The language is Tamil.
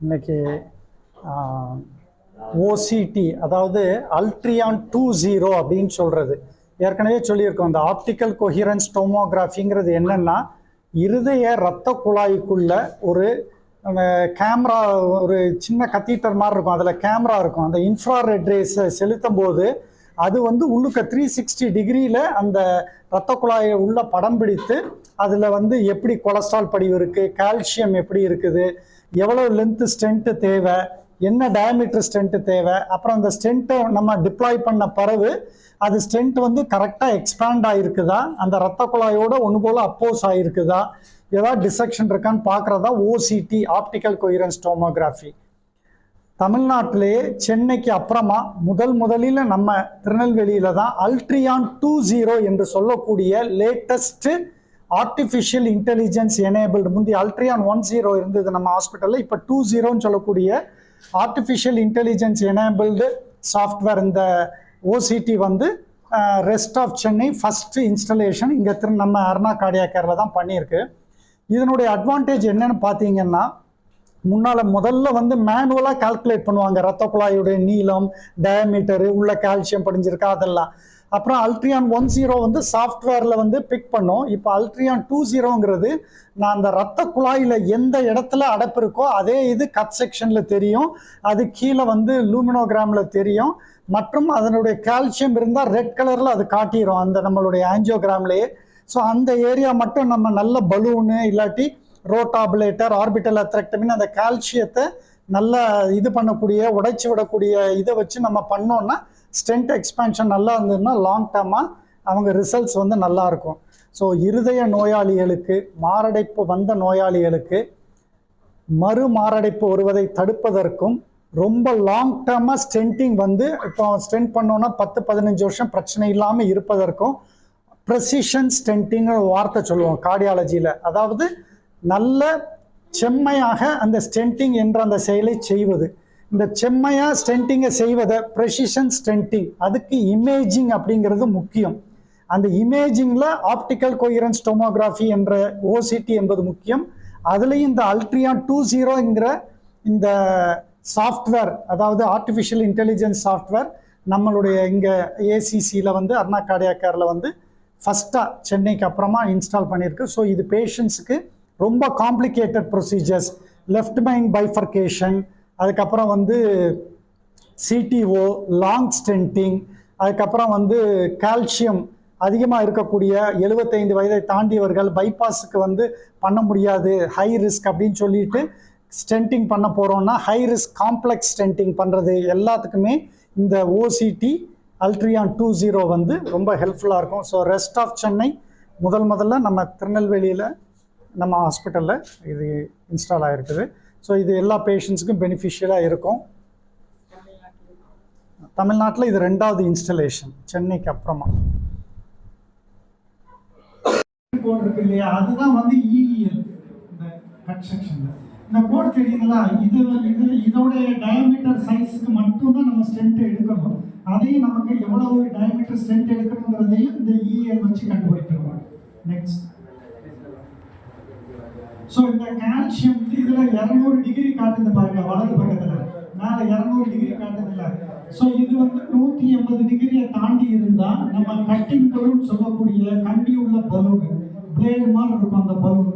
இன்னைக்கு ஓசிடி அதாவது அல்ட்ரியான் டூ ஜீரோ அப்படின்னு சொல்கிறது ஏற்கனவே சொல்லியிருக்கோம் இந்த ஆப்டிக்கல் கொஹிரன்ஸ் டோமோகிராஃபிங்கிறது என்னென்னா இருதய இரத்த குழாய்க்குள்ள ஒரு கேமரா ஒரு சின்ன கத்தீட்டர் மாதிரி இருக்கும். அதில் கேமரா இருக்கும். அந்த இன்ஃப்ராரெட் ரேஸை செலுத்தும் போது அது வந்து உள்ளுக்க த்ரீ சிக்ஸ்டி டிகிரியில் அந்த இரத்த குழாயை உள்ள படம் பிடித்து அதில் வந்து எப்படி கொலஸ்ட்ரால் படிவு இருக்குது கால்சியம் எப்படி இருக்குது எவ்வளோ லென்த்து ஸ்டென்ட்டு தேவை என்ன டயமீட்டர் ஸ்டென்ட்டு தேவை அப்புறம் அந்த ஸ்டென்ட்டை நம்ம டிப்ளாய் பண்ண பிறகு அது ஸ்டென்ட் வந்து கரெக்டாக எக்ஸ்பேண்ட் ஆகிருக்குதா அந்த ரத்த குழாயோட ஒன்று போல் அப்போஸ் ஆகிருக்குதா ஏதாவது டிசெக்ஷன் இருக்கான்னு பார்க்குறதா? ஓசிடி ஆப்டிக்கல் கொயரன்ஸ் டோமோகிராஃபி தமிழ்நாட்டிலே சென்னைக்கு அப்புறமா முதல் முதலில் நம்ம திருநெல்வேலியில தான் அல்ட்ரியான் டூ ஜீரோ என்று சொல்லக்கூடிய லேட்டஸ்ட்டு ஆர்டிஃபிஷியல் இன்டெலிஜென்ஸ் எனேபிள்டு முந்தி அல்ட்ரியான் ஒன் ஜீரோ இருந்தது நம்ம ஹாஸ்பிட்டலில் இப்போ டூ ஜீரோன்னு சொல்லக்கூடிய ஆர்டிஃபிஷியல் இன்டெலிஜென்ஸ் எனேபிள்டு சாஃப்ட்வேர் இந்த ஓசிடி வந்து rest of Chennai first installation இங்கே திரு நம்ம அருணா கார்டியா கேரில் தான் பண்ணியிருக்கு. இதனுடைய அட்வான்டேஜ் என்னன்னு பார்த்தீங்கன்னா முன்னால் முதல்ல வந்து மேனுவலாக கால்குலேட் பண்ணுவாங்க. ரத்த குழாயுடைய நீளம் டயமீட்டரு உள்ள கால்சியம் படிஞ்சிருக்கா அதெல்லாம். அப்புறம் அல்ட்ரியான் ஒன் ஜீரோ வந்து சாஃப்ட்வேரில் வந்து பிக் பண்ணோம். இப்போ அல்ட்ரியான் டூ ஜீரோங்கிறது நான் அந்த ரத்த குழாயில் எந்த இடத்துல அடைப்பு இருக்கோ அதே இது கட் செக்ஷனில் தெரியும். அது கீழே வந்து லூமினோகிராமில் தெரியும். மற்றும் அதனுடைய கால்சியம் இருந்தால் ரெட் கலரில் அது காட்டிடும் அந்த நம்மளுடைய ஆஞ்சியோகிராம்லேயே ஸோ அந்த ஏரியா மட்டும் நம்ம நல்ல பலூனு இல்லாட்டி ரோட்டாபுலேட்டர் ஆர்பிட்டல் அத்ரெக்டமின் அந்த கால்சியத்தை நல்லா இது பண்ணக்கூடிய உடைச்சி விடக்கூடிய இதை வச்சு நம்ம பண்ணோன்னா ஸ்டென்ட் எக்ஸ்பேன்ஷன் நல்லா இருந்ததுன்னா லாங் டேர்மாக அவங்க ரிசல்ட்ஸ் வந்து நல்லா இருக்கும். ஸோ இருதய நோயாளிகளுக்கு மாரடைப்பு வந்த நோயாளிகளுக்கு மறு மாரடைப்பு வருவதை தடுப்பதற்கும் ரொம்ப லாங் டேர்மாக ஸ்டென்ட்டிங் வந்து இப்போ ஸ்டென்ட் பண்ணோன்னா பத்து பதினஞ்சு வருஷம் பிரச்சனை இல்லாமல் இருப்பதற்கும் ப்ரெசிஷன் ஸ்டென்ட்டிங்கிற வார்த்தை சொல்லுவோம் கார்டியாலஜியில் அதாவது நல்ல செம்மையாக அந்த ஸ்டென்ட்டிங் என்ற அந்த செயலை செய்வது. இந்த செம்மையாக ஸ்டென்டிங்கை செய்வதை ப்ரெசிஷன் ஸ்டென்ட்டிங் அதுக்கு இமேஜிங் அப்படிங்கிறது முக்கியம். அந்த இமேஜிங்கில் ஆப்டிக்கல் கொயரன்ஸ் டோமோகிராஃபி என்ற ஓசிடி என்பது முக்கியம். அதுலேயும் இந்த அல்ட்ரியான் டூ ஜீரோங்கிற இந்த சாஃப்ட்வேர் அதாவது ஆர்டிஃபிஷியல் இன்டெலிஜென்ஸ் சாஃப்ட்வேர் நம்மளுடைய இங்கே ஏசிசியில் வந்து அர்ணா கார்டியா வந்து ஃபஸ்ட்டாக சென்னைக்கு அப்புறமா இன்ஸ்டால் பண்ணியிருக்கு. ஸோ இது பேஷண்ட்ஸுக்கு ரொம்ப complicated procedures left mind bifurcation அதுக்கப்புறம் வந்து சிடிஓ லாங் ஸ்டென்டிங் அதுக்கப்புறம் வந்து கால்சியம் அதிகமாக இருக்கக்கூடிய எழுபத்தைந்து வயதை தாண்டியவர்கள் பைபாஸுக்கு வந்து பண்ண முடியாது ஹை ரிஸ்க் அப்படின்னு சொல்லிட்டு ஸ்டென்ட்டிங் பண்ண போகிறோம்னா ஹை ரிஸ்க் காம்ப்ளெக்ஸ் ஸ்டென்டிங் பண்ணுறது எல்லாத்துக்குமே இந்த ஓசிடி அல்ட்ரியான் டூ ஜீரோ வந்து ரொம்ப ஹெல்ப்ஃபுல்லாக இருக்கும். ஸோ ரெஸ்ட் ஆஃப் சென்னை முதல் முதல்ல நம்ம திருநெல்வேலியில் நம்ம ஹாஸ்பிட்டலில் இது இன்ஸ்டால் ஆகிருக்குது ஸோ இது எல்லா பேஷண்ட்ஸுக்கும் பெனிஃபிஷியலாக இருக்கும். தமிழ்நாட்டில் இது ரெண்டாவது இன்ஸ்டலேஷன் சென்னைக்கு அப்புறமா. போட்டிருக்கு இல்லையா? அதுதான் வந்து இஇஎல் இந்த கட் இந்த கோட் தெரியுங்களா இது இது இதோடைய டயமீட்டர் சைஸ்க்கு மட்டும்தான் நம்ம ஸ்ட்ரென்த் எடுக்கணும். அதையும் நமக்கு எவ்வளவு டயமீட்டர் ஸ்டென்ட் எடுக்கணுங்கிறதையும் இந்த இஎல் வச்சு கண்டுபிடிக்கணும் நெக்ஸ்ட் ஸோ இந்த கால்சியம் இதில் இரநூறு டிகிரி காட்டுது பாருங்க வலது பக்கத்தில். மேல இரநூறு டிகிரி காட்டுதுல ஸோ இது வந்து நூற்றி எண்பது டிகிரியை தாண்டி இருந்தால் நம்ம கட்டிங் பலூன் சொல்லக்கூடிய கண்டி உள்ள பலூன் பிளேடு மாதிரி இருக்கும் அந்த பலூன்